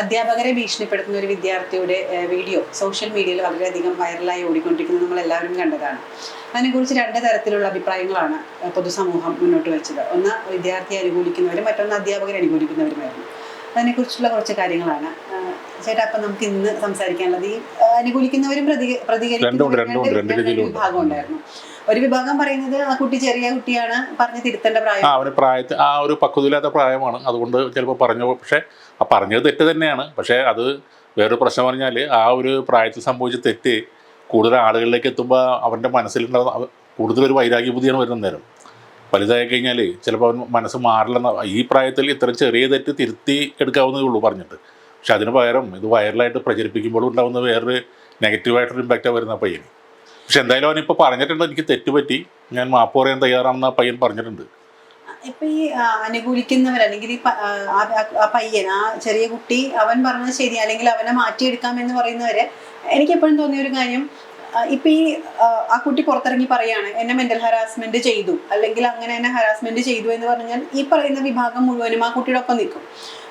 അധ്യാപകരെ ഭീഷണിപ്പെടുത്തുന്ന ഒരു വിദ്യാർത്ഥിയുടെ വീഡിയോ സോഷ്യൽ മീഡിയയിൽ വളരെയധികം വൈറലായി ഓടിക്കൊണ്ടിരിക്കുന്നത് നമ്മൾ എല്ലാവരും കണ്ടതാണ്. അതിനെക്കുറിച്ച് രണ്ട് തരത്തിലുള്ള അഭിപ്രായങ്ങളാണ് പൊതുസമൂഹം മുന്നോട്ട് വെച്ചത്. ഒന്ന് വിദ്യാർത്ഥിയെ അനുകൂലിക്കുന്നവരും മറ്റൊന്ന് അധ്യാപകരെ അനുകൂലിക്കുന്നവരുമായിരുന്നു. അതിനെക്കുറിച്ചുള്ള കുറച്ച് കാര്യങ്ങളാണ്. ചേട്ടാ അപ്പം നമുക്ക് ഇന്ന് സംസാരിക്കാനുള്ളത് ഈ അനുകൂലിക്കുന്നവരും പ്രതി പ്രതികരിക്കുന്നവരും. വിഭാഗം ഉണ്ടായിരുന്നു. ഒരു വിഭാഗം പറയുന്നത് ആ കുട്ടി ചെറിയ കുട്ടിയാണ് പറഞ്ഞ് തിരുത്തേണ്ട പ്രായം. ആ അവന് പ്രായത്തിൽ ആ ഒരു പക്വതയില്ലാത്ത പ്രായമാണ്. അതുകൊണ്ട് ചിലപ്പോൾ പറഞ്ഞു പക്ഷേ ആ പറഞ്ഞത് തെറ്റ് തന്നെയാണ്. പക്ഷേ അത് വേറൊരു പ്രശ്നം പറഞ്ഞാൽ ആ ഒരു പ്രായത്തിൽ സംഭവിച്ച തെറ്റ് കൂടുതൽ ആളുകളിലേക്ക് എത്തുമ്പോൾ അവന്റെ മനസ്സിലുണ്ടാവുന്ന കൂടുതലൊരു വൈരാഗ്യ ബുദ്ധിയാണ് വരുന്ന നേരം വലുതായി കഴിഞ്ഞാൽ ചിലപ്പോൾ അവൻ മനസ്സ് മാറില്ലെന്ന ഈ പ്രായത്തിൽ ഇത്ര ചെറിയ തെറ്റ് തിരുത്തി എടുക്കാവുന്നതേ ഉള്ളൂ പറഞ്ഞിട്ട്. പക്ഷെ അതിന് പകരം ഇത് വൈറലായിട്ട് പ്രചരിപ്പിക്കുമ്പോൾ ഉണ്ടാകുന്ന വേറൊരു നെഗറ്റീവായിട്ടൊരു ഇമ്പാക്റ്റാണ് വരുന്ന പയ്യന്. പക്ഷെ എന്തായാലും അവനിപ്പോൾ പറഞ്ഞിട്ടുണ്ട് എനിക്ക് തെറ്റ് തെറ്റുപറ്റി ഞാൻ മാപ്പ് പറയാൻ തയ്യാറാണെന്ന് ആ പയ്യൻ പറഞ്ഞിട്ടുണ്ട്. ഇപ്പൊ ഈ അനുകൂലിക്കുന്നവർ അല്ലെങ്കിൽ ഈ ആ, പയ്യൻ ആ ചെറിയ കുട്ടി അവൻ പറഞ്ഞത് ശരി അല്ലെങ്കിൽ അവനെ മാറ്റിയെടുക്കാം എന്ന് പറയുന്നവര് എനിക്ക് എപ്പോഴും തോന്നിയ ഒരു കാര്യം ഇപ്പൊ ഈ ആ, കുട്ടി പുറത്തിറങ്ങി പറയാണ് എന്നെ മെന്റൽ ഹറാസ്മെന്റ് ചെയ്തു. അല്ലെങ്കിൽ അങ്ങനെ എന്നെ ഹറാസ്മെന്റ് ചെയ്തു എന്ന് പറഞ്ഞാൽ ഈ പറയുന്ന വിഭാഗം മുഴുവനും ആ കുട്ടിയുടെ ഒപ്പം നിൽക്കും.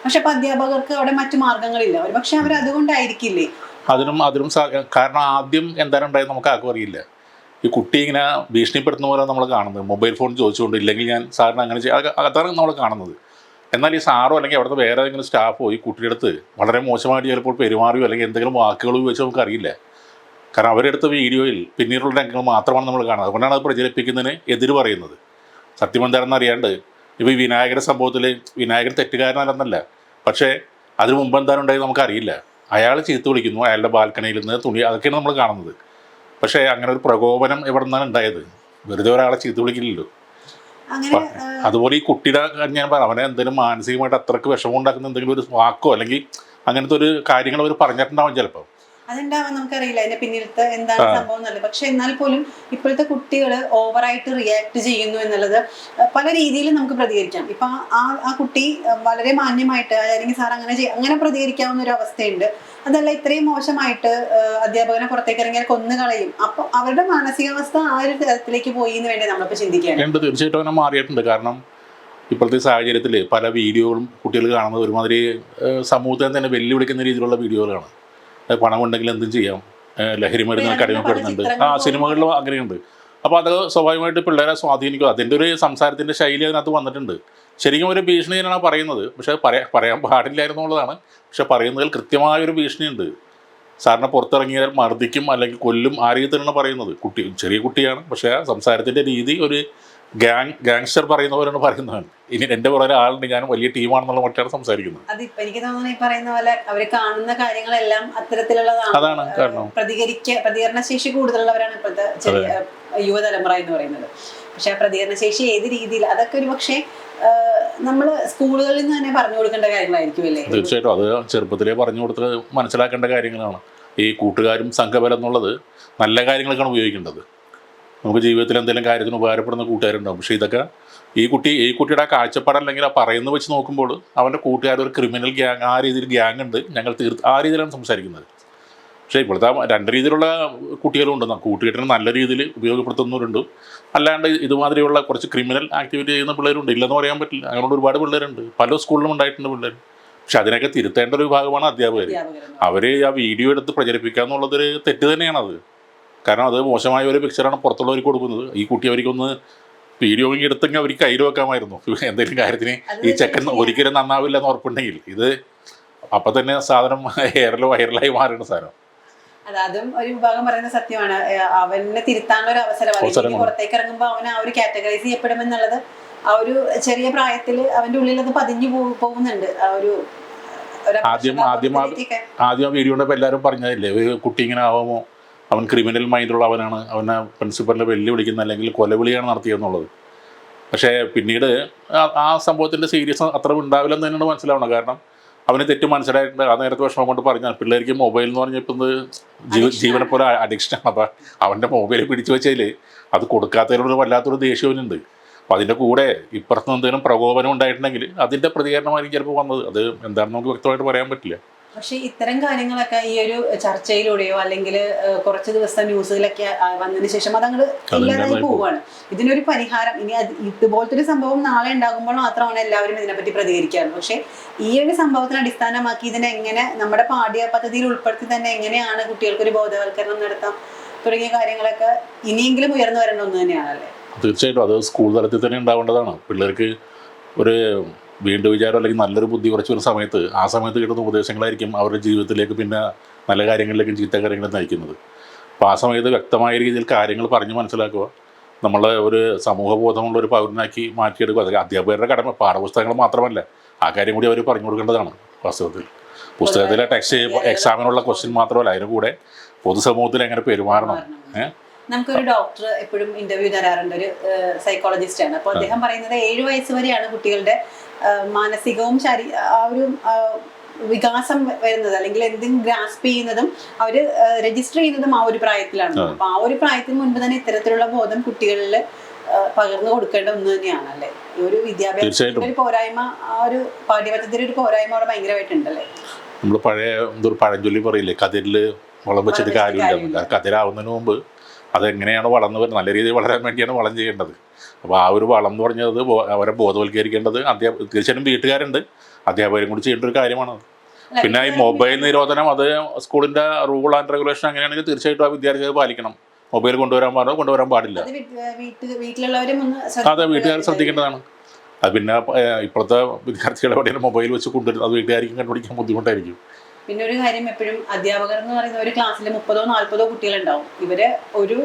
പക്ഷെ അപ്പൊ അധ്യാപകർക്ക് അവിടെ മറ്റു മാർഗങ്ങളില്ല. പക്ഷെ അവർ അതുകൊണ്ടായിരിക്കില്ലേ അതിനും അതിനും കാരണം ആദ്യം എന്താണ് നമുക്ക് ആർക്കും അറിയില്ല. ഈ കുട്ടി ഇങ്ങനെ ഭീഷണിപ്പെടുത്തുന്ന പോലെ നമ്മൾ കാണുന്നത്. മൊബൈൽ ഫോൺ ചോദിച്ചുകൊണ്ട് ഇല്ലെങ്കിൽ ഞാൻ സാറിന് അങ്ങനെ ചെയ്യാം അതാണ് നമ്മൾ കാണുന്നത്. എന്നാൽ ഈ സാറോ അല്ലെങ്കിൽ അവിടുത്തെ വേറെ ഏതെങ്കിലും സ്റ്റാഫോ ഈ കുട്ടിയുടെ അടുത്ത് വളരെ മോശമായിട്ട് ചിലപ്പോൾ പെരുമാറിയോ അല്ലെങ്കിൽ എന്തെങ്കിലും വാക്കുകൾ ഉപയോഗിച്ച് നമുക്കറിയില്ല. കാരണം അവരെടുത്ത വീഡിയോയിൽ പിന്നീടുള്ള രംഗങ്ങൾ മാത്രമാണ് നമ്മൾ കാണുന്നത്. അതുകൊണ്ടാണ് അത് പ്രചരിപ്പിക്കുന്നതിന് എതിര് പറയുന്നത്. സത്യം എന്താണെന്ന് അറിയാണ്ട് ഇപ്പോൾ ഈ വിനായകരുടെ സംഭവത്തിൽ വിനായകൻ തെറ്റുകാരനല്ലെന്നല്ല പക്ഷേ അതിന് മുമ്പ് എന്താണ് ഉണ്ടായത് നമുക്കറിയില്ല. അയാൾ ചീത്ത വിളിക്കുന്നു. അയാളുടെ ബാൽക്കണിയിൽ നിന്ന് തുണി അതൊക്കെയാണ് നമ്മൾ കാണുന്നത്. പക്ഷേ അങ്ങനെ ഒരു പ്രകോപനം എവിടെ നിന്നാണ് ഉണ്ടായത്? വെറുതെ ഒരാളെ ചീത്ത വിളിക്കില്ലല്ലോ. അതുപോലെ ഈ കുട്ടിയുടെ ഞാൻ പറയാം അവനെ എന്തെങ്കിലും മാനസികമായിട്ട് അത്രയ്ക്ക് വിഷമം ഉണ്ടാക്കുന്ന എന്തെങ്കിലും ഒരു വാക്കോ അല്ലെങ്കിൽ അങ്ങനത്തെ ഒരു കാര്യങ്ങൾ അവർ പറഞ്ഞിട്ടുണ്ടാവും ചിലപ്പോൾ അതുണ്ടാവാൻ നമുക്കറിയില്ല. അതിന്റെ പിന്നിലത്തെ എന്താണ് സംഭവം എന്നുള്ളത്. പക്ഷെ എന്നാൽ പോലും ഇപ്പോഴത്തെ കുട്ടികൾ ഓവറായിട്ട് റിയാക്ട് ചെയ്യുന്നു എന്നുള്ളത് പല രീതിയിൽ നമുക്ക് പ്രതികരിക്കാം. ഇപ്പൊ ആ ആ കുട്ടി വളരെ മാന്യമായിട്ട് അല്ലെങ്കിൽ സാർ അങ്ങനെ അങ്ങനെ പ്രതികരിക്കാവുന്ന ഒരു അവസ്ഥയുണ്ട്. അതല്ല ഇത്രയും മോശമായിട്ട് അധ്യാപകനെ പുറത്തേക്ക് ഇറങ്ങിയാൽ കൊന്നുകളയും. അപ്പൊ അവരുടെ മാനസികാവസ്ഥ ആ ഒരു തരത്തിലേക്ക് പോയി എന്ന് വേണ്ടി നമ്മളിപ്പോ ചിന്തിക്കുകയാണ് ഉണ്ട് തീർച്ചയായിട്ടും അങ്ങനെ മാറിയിട്ടുണ്ട്. കാരണം ഇപ്പോഴത്തെ സാഹചര്യത്തിൽ പല വീഡിയോകളും കുട്ടികൾ കാണുന്നത് ഒരുമാതിരി സമൂഹത്തെ തന്നെ വെല്ലുവിളിക്കുന്ന രീതിയിലുള്ള വീഡിയോകളാണ്. പണമുണ്ടെങ്കിൽ പണം ഉണ്ടെങ്കിൽ എന്തും ചെയ്യാം. ലഹരി മരുന്നൊക്കെ ഇപ്പൊ അടിമപ്പെടുന്നുണ്ട് ആ സിനിമകളിലും അങ്ങനെയുണ്ട്. അപ്പോൾ അത് സ്വാഭാവികമായിട്ട് പിള്ളേരെ സ്വാധീനിക്കും. അതിന്റെ ഒരു സംസാരത്തിന്റെ ശൈലി അതിനകത്ത് വന്നിട്ടുണ്ട്. ശരിക്കും ഒരു ഭീഷണി തന്നെയാണ് പറയുന്നത്. പക്ഷേ പറയാ പറയാൻ പാടില്ലായിരുന്നു എന്നുള്ളതാണ്. പക്ഷേ പറയുന്നതിൽ കൃത്യമായ ഒരു ഭീഷണിയുണ്ട്. സാറിനെ പുറത്തിറങ്ങിയാൽ മർദ്ദിക്കും അല്ലെങ്കിൽ കൊല്ലും ആ രീതിയിലാണ് പറയുന്നത്. കുട്ടി ചെറിയ കുട്ടിയാണ്. പക്ഷേ സംസാരത്തിന്റെ രീതി ഒരു ഗാങ് ഗാങ്സ്റ്റർ പറയുന്ന പോലെയാണ് പറയുന്നതാണ്. ഇനി എന്റെ പുറകെ ആളുണ്ട് ഞാൻ വലിയ ടീമാണെന്നുള്ള മറ്റാണ് സംസാരിക്കുന്നത്. അതിപ്പോ എനിക്ക് തോന്നുന്നു ഈ പറയുന്ന പോലെ അവർ കാണുന്ന കാര്യങ്ങളെല്ലാം അത്തരത്തിലുള്ളതാണ്. അതാണ് കാരണം. പ്രതികരിക്ക പ്രതികരണ ശേഷി കൂടുതലുള്ളവരാണ് ഇപ്പോഴത്തെ യുവതലമുറ എന്ന് പറയുന്നത്. പക്ഷെ ആ പ്രതികരണ ശേഷി ഏത് രീതിയിൽ അതൊക്കെ ഒരു പക്ഷേ നമ്മൾ സ്കൂളുകളിൽ നിന്ന് തന്നെ പറഞ്ഞു കൊടുക്കേണ്ട കാര്യങ്ങളായിരിക്കും അല്ലേ? തീർച്ചയായിട്ടും. അത് ചെറുപ്പത്തിലേ പറഞ്ഞു കൊടുത്ത് മനസ്സിലാക്കേണ്ട കാര്യങ്ങളാണ്. ഈ കൂട്ടുകാരും സംഘബലം എന്നുള്ളത് നല്ല കാര്യങ്ങൾക്കാണ് ഉപയോഗിക്കേണ്ടത്. നമുക്ക് ജീവിതത്തിൽ എന്തെങ്കിലും കാര്യത്തിന് ഉപകാരപ്പെടുന്ന കൂട്ടുകാരുണ്ടാവും. പക്ഷേ ഇതൊക്കെ ഈ കുട്ടി ഈ കുട്ടിയുടെ ആ കാഴ്ചപ്പാട് അല്ലെങ്കിൽ ആ പറയുന്നത് വെച്ച് നോക്കുമ്പോൾ അവന്റെ കൂട്ടുകാർ ഒരു ക്രിമിനൽ ഗ്യാങ് ആ രീതിയിൽ ഗ്യാങ് ഉണ്ട്. ഞങ്ങൾ തീർത്ത് ആ രീതിയിലാണ് സംസാരിക്കുന്നത്. പക്ഷേ ഇപ്പോഴത്തെ രണ്ട് രീതിയിലുള്ള കുട്ടികളുണ്ട്. കൂട്ടുകെട്ടിന് നല്ല രീതിയിൽ ഉപയോഗപ്പെടുത്തുന്നവരുണ്ട്. അല്ലാണ്ട് ഇതുമാതിരിയുള്ള കുറച്ച് ക്രിമിനൽ ആക്ടിവിറ്റി ചെയ്യുന്ന പിള്ളേരുണ്ട്. ഇല്ലെന്ന് പറയാൻ പറ്റില്ല. അങ്ങനെയുള്ള ഒരുപാട് പിള്ളേരുണ്ട്. പല സ്കൂളിലും ഉണ്ടായിട്ടുണ്ട് പിള്ളേർ പക്ഷെ അതിനൊക്കെ തിരുത്തേണ്ട ഒരു വിഭാഗമാണ് അധ്യാപകർ അവർ ആ വീഡിയോ എടുത്ത് പ്രചരിപ്പിക്കുക എന്നുള്ളതൊരു തെറ്റ് അത്. കാരണം അത് മോശമായ ഒരു പിക്ചറാണ് പുറത്തുള്ളവർക്ക് കൊടുക്കുന്നത്. ഈ കുട്ടി അവർക്കൊന്ന് വീഡിയോ എടുത്തെങ്കിൽ അവർക്ക് കയ്യിൽ വെക്കാമായിരുന്നു. എന്തെങ്കിലും കാര്യത്തിന് ഈ ചെക്കൻ ഒരിക്കലും നന്നാവില്ല എന്ന് ഉറപ്പുണ്ടെങ്കിൽ ഇത് അപ്പം തന്നെ സാധനം എയറിൽ വൈറലായി മാറുന്ന സാധനം. അത് ഒരു വിഭാഗം പറയുന്ന സത്യമാണ്. അവനെ തിരുത്താനുള്ള ഒരു അവസരം അവസരമാണ്. പുറത്തേക്ക് ഇറങ്ങുമ്പോൾ അവൻ ആ ഒരു കാറ്റഗറൈസ് ചെയ്യപ്പെടുമെന്നുള്ളത് ആ ഒരു ചെറിയ പ്രായത്തിൽ അവന്റെ ഉള്ളിൽ അത് പതിഞ്ഞു പോകുന്നുണ്ട്. ആ ഒരു ആദ്യം- ആദ്യം. ആദ്യം ആ വീഡിയോ കണ്ടപ്പോൾ എല്ലാവരും പറഞ്ഞതല്ലേ കുട്ടി ഇങ്ങനെ ആവുമോ അവൻ ക്രിമിനൽ മൈൻഡുള്ള അവനാണ്. അവനെ പ്രിൻസിപ്പലിനെ വെല്ലുവിളിക്കുന്ന അല്ലെങ്കിൽ കൊലവിളിയാണ് നടത്തിയെന്നുള്ളത്. പക്ഷേ പിന്നീട് ആ- സംഭവത്തിന്റെ സംഭവത്തിന്റെ സീരിയസ് അത്ര ഉണ്ടാവില്ലെന്ന് തന്നെയാണ് മനസ്സിലാവണം കാരണം അവന് തെറ്റ് മനസ്സിലായിട്ടുണ്ട്. ആ നേരത്തെ വിഷമം കൊണ്ട് പറഞ്ഞാൽ പിള്ളേർക്ക് മൊബൈൽ എന്ന് പറഞ്ഞപ്പോൾ ഇപ്പം ജീവ ജീവനെ പോലെ അഡിക്ഷനാണ് അപ്പം അവന്റെ മൊബൈൽ പിടിച്ചു വെച്ചതിൽ അത് കൊടുക്കാത്തതിനോട് വല്ലാത്തൊരു ദേഷ്യവനുണ്ട് അപ്പോൾ അതിന്റെ കൂടെ ഇപ്പുറത്ത് എന്തെങ്കിലും പ്രകോപനം ഉണ്ടായിട്ടുണ്ടെങ്കിൽ അതിന്റെ പ്രതികരണമായിരിക്കും ചിലപ്പോൾ വന്നത്. അത് എന്താണെന്ന് നമുക്ക് വ്യക്തമായിട്ട് പറയാൻ പറ്റില്ല. പക്ഷെ ഇത്തരം കാര്യങ്ങളൊക്കെ ഈ ഒരു ചർച്ചയിലൂടെയോ അല്ലെങ്കിൽ കുറച്ച് ദിവസം ന്യൂസിലൊക്കെ വന്നതിന് ശേഷം അതങ്ങ് ഇല്ലാതായി ഇല്ലാതായി പോവുകയാണ് ഇതിനൊരു പരിഹാരം ഇനി അത് ഇതുപോലത്തെ ഒരു സംഭവം നാളെ ഉണ്ടാകുമ്പോൾ മാത്രമാണ് എല്ലാവരും ഇതിനെപ്പറ്റി പ്രതികരിക്കാറ്. പക്ഷേ ഈ ഒരു സംഭവത്തിന് അടിസ്ഥാനമാക്കി ഇതിനെ എങ്ങനെ നമ്മുടെ പാഠ്യ പദ്ധതിയിൽ ഉൾപ്പെടുത്തി തന്നെ എങ്ങനെയാണ് കുട്ടികൾക്ക് ഒരു ബോധവൽക്കരണം നടത്താം തുടങ്ങിയ കാര്യങ്ങളൊക്കെ ഇനിയെങ്കിലും ഉയർന്നു വരേണ്ട ഒന്ന് തന്നെയാണല്ലേ? തീർച്ചയായിട്ടും. അത് സ്കൂൾ തലത്തിൽ തന്നെ ഉണ്ടാവേണ്ടതാണ്. പിള്ളേർക്ക് ഒരു വീണ്ടും വിചാരം അല്ലെങ്കിൽ നല്ലൊരു ബുദ്ധി കുറച്ച് ഒരു സമയത്ത് ആ സമയത്ത് കിട്ടുന്ന ഉപദേശങ്ങളായിരിക്കും അവരുടെ ജീവിതത്തിലേക്ക് പിന്നെ നല്ല കാര്യങ്ങളിലേക്കും ചീത്ത കാര്യങ്ങളിലും നയിക്കുന്നത്. അപ്പോൾ ആ സമയത്ത് വ്യക്തമായ രീതിയിൽ കാര്യങ്ങൾ പറഞ്ഞ് മനസ്സിലാക്കുക. നമ്മളെ ഒരു സമൂഹബോധമുള്ള ഒരു പൗരനാക്കി മാറ്റിയെടുക്കുക. അതൊക്കെ അധ്യാപകരുടെ കടമ പാഠപുസ്തകങ്ങൾ മാത്രമല്ല. ആ കാര്യം കൂടി അവർ പറഞ്ഞു കൊടുക്കേണ്ടതാണ് വാസ്തവത്തിൽ. പുസ്തകത്തിലെ ടെക്സ്റ്റ് എക്സാമിനുള്ള ക്വസ്റ്റ്യൻ മാത്രമല്ല. അതിന് കൂടെ പൊതുസമൂഹത്തിൽ എങ്ങനെ പെരുമാറണം? ഏഹ്? നമുക്കൊരു ഡോക്ടർ എപ്പോഴും ഇന്റർവ്യൂ തരാറുണ്ട് ഒരു സൈക്കോളജിസ്റ്റ് ആണ്. അപ്പോൾ അദ്ദേഹം പറയുന്നത് ഏഴ് വയസ്സ് വരെയാണ് കുട്ടികളുടെ മാനസികവും ശാരീ ആ ഒരു വികാസം വരുന്നത്. അല്ലെങ്കിൽ എന്തും ഗ്രാസ്പ് ചെയ്യുന്നതും അവർ രജിസ്റ്റർ ചെയ്യുന്നതും ആ ഒരു പ്രായത്തിലാണ്. അപ്പൊ ആ ഒരു പ്രായത്തിന് മുൻപ് തന്നെ ഇത്തരത്തിലുള്ള ബോധം കുട്ടികളിൽ പകർന്നു കൊടുക്കേണ്ട ഒന്ന് തന്നെയാണ് അല്ലേ? ഒരു വിദ്യാഭ്യാസത്തിന്റെ ഒരു പോരായ്മ ആ ഒരു പാഠ്യപദ്ധതിയുടെ ഒരു പോരായ്മ അവിടെ ഭയങ്കരമായിട്ടുണ്ടല്ലേ നമ്മൾ പഴയ എന്തൊരു പഴഞ്ചൊല്ലി പറയില്ലേ? കതിരിൽ വളം വെച്ചിട്ട് കാര്യമില്ല. കതിരാവുന്നതിന് മുമ്പ് അതെങ്ങനെയാണ് വളർന്നു വരുന്നത്? നല്ല രീതിയിൽ വളരാൻ വേണ്ടിയാണ് വളം ചെയ്യേണ്ടത്. അപ്പോൾ ആ ഒരു വളം എന്ന് പറഞ്ഞത് അവരെ ബോധവൽക്കരിക്കേണ്ടത് അധ്യാപക തീർച്ചയായിട്ടും വീട്ടുകാരുണ്ട്. അധ്യാപകരും കൂടി ചെയ്യേണ്ട ഒരു കാര്യമാണ് പിന്നെ ഈ മൊബൈൽ നിരോധനം അത് സ്കൂളിന്റെ റൂൾ ആൻഡ് റെഗുലേഷൻ അങ്ങനെയാണെങ്കിൽ തീർച്ചയായിട്ടും ആ വിദ്യാർത്ഥികൾ പാലിക്കണം. മൊബൈൽ കൊണ്ടുവരാൻ പാടില്ല കൊണ്ടുവരാൻ പാടില്ല. അത് വീട്ടുകാർ ശ്രദ്ധിക്കേണ്ടതാണ്. അത് പിന്നെ ഇപ്പോഴത്തെ വിദ്യാർത്ഥികളെ എവിടെയാണ് മൊബൈൽ വെച്ച് കൊണ്ടുവരുന്നത് അത് വീട്ടുകാർക്കും കണ്ടുപിടിക്കാൻ ബുദ്ധിമുട്ടായിരിക്കും. പിന്നെ ഒരു കാര്യം എപ്പോഴും അധ്യാപകർ എന്ന് പറയുന്ന ഒരു ക്ലാസ്സിൽ മുപ്പതോ നാൽപ്പതോ കുട്ടികളുണ്ടാവും. ഇവർ ഒരു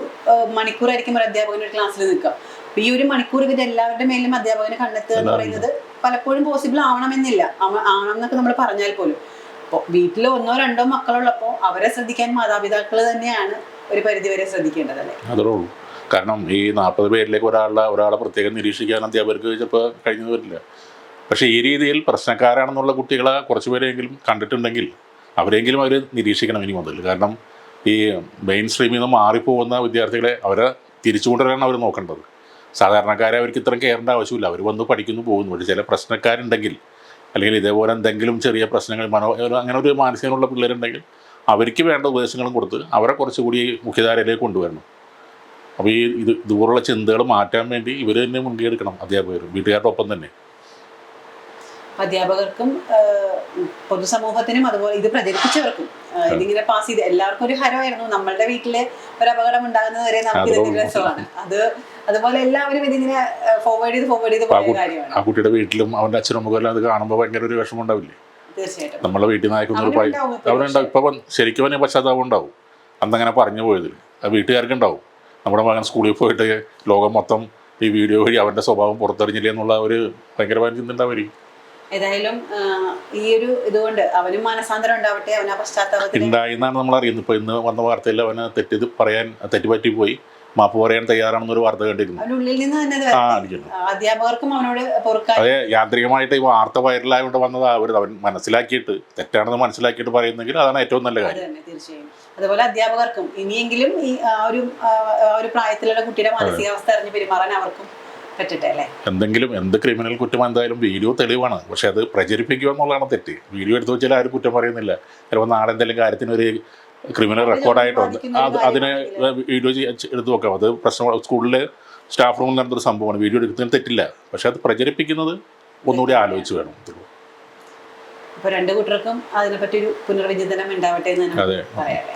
മണിക്കൂറായിരിക്കും ഒരു അധ്യാപകൻ ഒരു ക്ലാസ്സിൽ നിൽക്കുക. അപ്പൊ ഈ ഒരു മണിക്കൂർ ഇവർ എല്ലാവരുടെ മേലും അധ്യാപകനെ കണ്ടെത്തുക എന്ന് പറയുന്നത് പലപ്പോഴും പോസിബിൾ ആവണമെന്നില്ല. എന്നൊക്കെ നമ്മൾ പറഞ്ഞാൽ പോലും. അപ്പോൾ വീട്ടിൽ ഒന്നോ രണ്ടോ മക്കളുള്ളപ്പോൾ അവരെ ശ്രദ്ധിക്കാൻ മാതാപിതാക്കൾ തന്നെയാണ് ഒരു പരിധിവരെ ശ്രദ്ധിക്കേണ്ടത് അല്ലേ? അതേ ഉള്ളൂ. കാരണം ഈ നാൽപ്പത് പേരിലേക്ക് ഒരാളെ ഒരാളെ പ്രത്യേകം നിരീക്ഷിക്കാൻ അധ്യാപകർക്ക് ചിലപ്പോൾ കഴിഞ്ഞു വരില്ല. പക്ഷേ ഈ രീതിയിൽ പ്രശ്നക്കാരാണെന്നുള്ള കുട്ടികളെ കുറച്ച് പേരെങ്കിലും കണ്ടിട്ടുണ്ടെങ്കിൽ അവരെങ്കിലും അവർ നിരീക്ഷിക്കണം ഇനി മുതൽ. കാരണം ഈ മെയിൻ സ്ട്രീമിൽ നിന്ന് മാറിപ്പോകുന്ന വിദ്യാർത്ഥികളെ അവരെ തിരിച്ചുകൊണ്ടുവരാണ് അവർ നോക്കേണ്ടത്. സാധാരണക്കാരെ അവർക്ക് ഇത്രയും കയറേണ്ട ആവശ്യമില്ല. അവർ വന്ന് പഠിക്കുന്നു പോകുന്നു. പക്ഷേ ചില പ്രശ്നക്കാരുണ്ടെങ്കിൽ അല്ലെങ്കിൽ ഇതേപോലെ എന്തെങ്കിലും ചെറിയ പ്രശ്നങ്ങൾ മനോ അങ്ങനെ ഒരു മാനസികമുള്ള പിള്ളേരുണ്ടെങ്കിൽ അവർക്ക് വേണ്ട ഉപദേശങ്ങളും കൊടുത്ത് അവരെ കുറച്ചുകൂടി മുഖ്യധാരയിലേക്ക് കൊണ്ടുവരണം. അപ്പോൾ ഈ ഇത് ഇതുപോലുള്ള ചിന്തകൾ മാറ്റാൻ വേണ്ടി ഇവർ തന്നെ മുൻകൈ എടുക്കണം അധ്യാപകർ വീട്ടുകാരുടെ ഒപ്പം തന്നെ. അധ്യാപകർക്കും പൊതുസമൂഹത്തിനും അതുപോലെ ഇത് പ്രചരിപ്പിച്ചവർക്കും. ഇതിങ്ങനെ പാസ് ചെയ്ത് എല്ലാവർക്കും ഒരു ഹരമായിരുന്നു. നമ്മളുടെ വീട്ടിൽ ഒരു അപകടം ഉണ്ടാകുന്നത് വരെ നമുക്ക് ഇതിന്റെ രസമാണ്. അത് അതുപോലെ എല്ലാവരും ഇതിങ്ങനെ ഫോർവേഡ് ചെയ്ത് ഫോർവേഡ് ചെയ്ത് പോകുന്ന കാര്യമാണ്. ആ കുട്ടിയുടെ വീട്ടിലും അവന്റെ അച്ഛനും അമ്മക്കും അത് കാണുമ്പോൾ ഭയങ്കര ഒരു വിഷമം ഉണ്ടാവില്ലേ? തീർച്ചയായിട്ടും. നമ്മളെ വീട്ടിൽ നിന്ന് അയക്കുന്ന ഒരു പൈ അവനുണ്ടാവും ഇപ്പോൾ ഇപ്പം ശരിക്കും അവന് പശ്ചാത്താപം ഉണ്ടാവും. അന്നങ്ങനെ പറഞ്ഞു പോയതിൽ അത് വീട്ടുകാർക്ക് ഉണ്ടാവും. നമ്മുടെ മകൻ സ്കൂളിൽ പോയിട്ട് ലോകം മൊത്തം ഈ വീഡിയോ വഴി അവന്റെ സ്വഭാവം പുറത്തെറിഞ്ഞില്ലേ എന്നുള്ള ഒരു ഭയങ്കരമായ ചിന്ത ഉണ്ടാവുമായിരിക്കും ഏതായാലും ഈ ഒരു ഇതുകൊണ്ട് അവനും മനസാന്തരം ഉണ്ടാവട്ടെ അവൻ ആ പശ്ചാത്തലത്തിൽ നമ്മൾ അറിയുന്നത് ഇപ്പൊ ഇന്ന് വന്ന വാർത്തയിൽ അവന് തെറ്റ് പറയാൻ തെറ്റുപറ്റി പോയി. മാപ്പ് പറയാൻ തയ്യാറാണെന്നൊരു വാർത്ത കേട്ടിരുന്നു അധ്യാപകർക്കും അവനോട് അതെ യാന്ത്രികമായിട്ട് ഈ വാർത്ത വൈറലായോണ്ട് വന്നതാ അവർ അവൻ മനസ്സിലാക്കിയിട്ട് തെറ്റാണെന്ന് മനസ്സിലാക്കിയിട്ട് പറയുന്നെങ്കിൽ അതാണ് ഏറ്റവും നല്ല കാര്യം. തീർച്ചയായും. അതുപോലെ അധ്യാപകർക്കും ഇനിയെങ്കിലും ഈ ആ ഒരു പ്രായത്തിലുള്ള കുട്ടിയുടെ മാനസികാവസ്ഥ അറിഞ്ഞ് പെരുമാറാൻ അവർക്കും പറ്റട്ടെ അല്ലേ എന്തെങ്കിലും എന്ത് ക്രിമിനൽ കുറ്റം എന്തായാലും വീഡിയോ തെളിവാണ്. പക്ഷെ അത് പ്രചരിപ്പിക്കുക എന്നുള്ളതാണ് തെറ്റ്. വീഡിയോ എടുത്തു വെച്ചാൽ ആരും കുറ്റം പറയുന്നില്ല. ചിലപ്പോൾ നാളെ എന്തെങ്കിലും കാര്യത്തിന് ഒരു ക്രിമിനൽ റെക്കോർഡായിട്ടുണ്ട്. അത് അതിനെ വീഡിയോ എടുത്തു നോക്കാം അത് പ്രശ്നം സ്കൂളിലെ സ്റ്റാഫ് റൂമിൽ നടന്നൊരു സംഭവമാണ്. വീഡിയോ എടുക്കുന്നതിന് തെറ്റില്ല. പക്ഷെ അത് പ്രചരിപ്പിക്കുന്നത് ഒന്നുകൂടി ആലോചിച്ച് വേണം. അപ്പൊ രണ്ടു കൂട്ടർക്കും അതിനെപ്പറ്റി ഒരു പുനർവിചിന്തനം ഉണ്ടാവട്ടെ എന്ന് പറയാല്ലേ